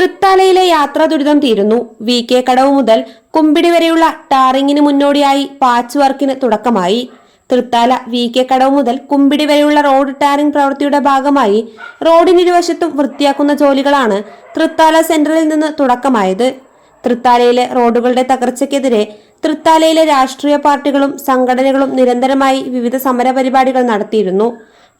തൃത്താലയിലെ യാത്രാ ദുരിതം തീരുന്നു. വി കെ കടവ് മുതൽ കുമ്പിടി വരെയുള്ള ടാറിങ്ങിന് മുന്നോടിയായി പാച്ച് വർക്കിന് തുടക്കമായി. തൃത്താല വി കെ കടവ് മുതൽ കുമ്പിടി വരെയുള്ള റോഡ് ടാറിംഗ് പ്രവൃത്തിയുടെ ഭാഗമായി റോഡിനിരുവശത്തും വൃത്തിയാക്കുന്ന ജോലികളാണ് തൃത്താല സെന്ററിൽ നിന്ന് തുടക്കമായത്. തൃത്താലയിലെ റോഡുകളുടെ തകർച്ചയ്ക്കെതിരെ തൃത്താലയിലെ രാഷ്ട്രീയ പാർട്ടികളും സംഘടനകളും നിരന്തരമായി വിവിധ സമരപരിപാടികൾ നടത്തിയിരുന്നു.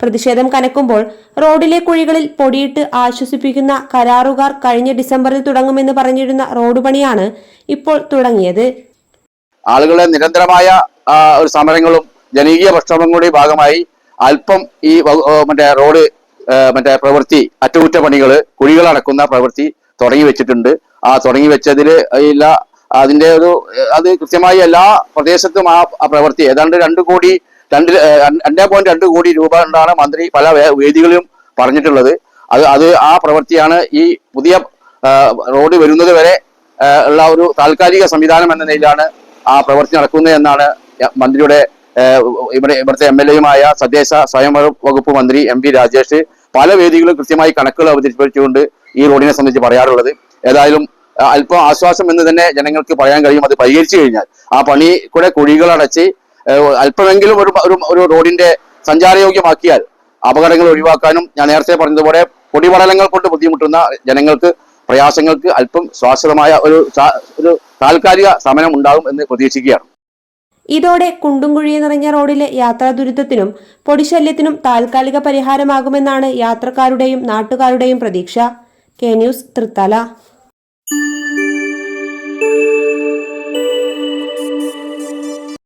പ്രതിഷേധം കനക്കുമ്പോൾ റോഡിലെ കുഴികളിൽ പൊടിയിട്ട് ആശ്വസിപ്പിക്കുന്ന കരാറുകാർ കഴിഞ്ഞ ഡിസംബറിൽ തുടങ്ങുമെന്ന് പറഞ്ഞിരുന്ന റോഡ് പണിയാണ് ഇപ്പോൾ തുടങ്ങിയത്. ആളുകളെ നിരന്തരമായ ഒരു സമരങ്ങളും ജനകീയ പ്രക്ഷോഭങ്ങളുടെ ഭാഗമായി അല്പം ഈ മറ്റേ റോഡ് മറ്റേ പ്രവൃത്തി അറ്റകുറ്റപ്പണികൾ കുഴികൾ അടക്കുന്ന പ്രവൃത്തി തുടങ്ങി വെച്ചിട്ടുണ്ട്. ആ തുടങ്ങി വെച്ചതിൽ ഇല്ല അതിന്റെ ഒരു അത് കൃത്യമായി എല്ലാ പ്രദേശത്തും ആ പ്രവൃത്തി ഏതാണ്ട് രണ്ട് കോടി രണ്ട് രണ്ടേ പോയിന്റ് രണ്ട് കോടി രൂപ കൊണ്ടാണ് മന്ത്രി പല വേദികളിലും പറഞ്ഞിട്ടുള്ളത്. അത് അത് ആ പ്രവൃത്തിയാണ് ഈ പുതിയ റോഡ് വരുന്നത് വരെ ഉള്ള ഒരു താൽക്കാലിക സംവിധാനം എന്ന നിലയിലാണ് ആ പ്രവൃത്തി നടക്കുന്നത് എന്നാണ് മന്ത്രിയുടെ ഇവിടെ ഇവിടുത്തെ എം എൽ എയുമായ തദ്ദേശ സ്വയംഭരണ വകുപ്പ് മന്ത്രി എം പി രാജേഷ് പല വേദികളും കൃത്യമായി കണക്കുകൾ അവതരിപ്പിച്ചുകൊണ്ട് ഈ റോഡിനെ സംബന്ധിച്ച് പറയാറുള്ളത്. ഏതായാലും അല്പം ആശ്വാസം എന്ന് തന്നെ ജനങ്ങൾക്ക് പറയാൻ കഴിയും. അത് പരിഹരിച്ചു കഴിഞ്ഞാൽ ആ പണി കൂടെ കുഴികൾ അല്പമെങ്കിലും ഒരു ഒരു റോഡിന്റെ സഞ്ചാരയോഗ്യമാക്കിയാൽ അപകടങ്ങൾ ഒഴിവാക്കാനും ഞാൻ നേരത്തെ പറഞ്ഞതുപോലെ പൊടിപടലങ്ങൾ കൊണ്ട് ബുദ്ധിമുട്ടുന്ന ജനങ്ങൾക്ക് പ്രയാസങ്ങൾക്ക് അല്പം ശ്വാസമായ ഒരു ഒരു താൽക്കാലിക സമനം ഉണ്ടാകും എന്ന് പ്രതീക്ഷിക്കുകയാണ്. ഇതോടെ കുണ്ടുംകുഴി നിറഞ്ഞ റോഡിലെ യാത്രാ ദുരിതത്തിനും പൊടിശല്യത്തിനും താൽക്കാലിക പരിഹാരമാകുമെന്നാണ് യാത്രക്കാരുടെയും നാട്ടുകാരുടെയും പ്രതീക്ഷ. K news Thrithala.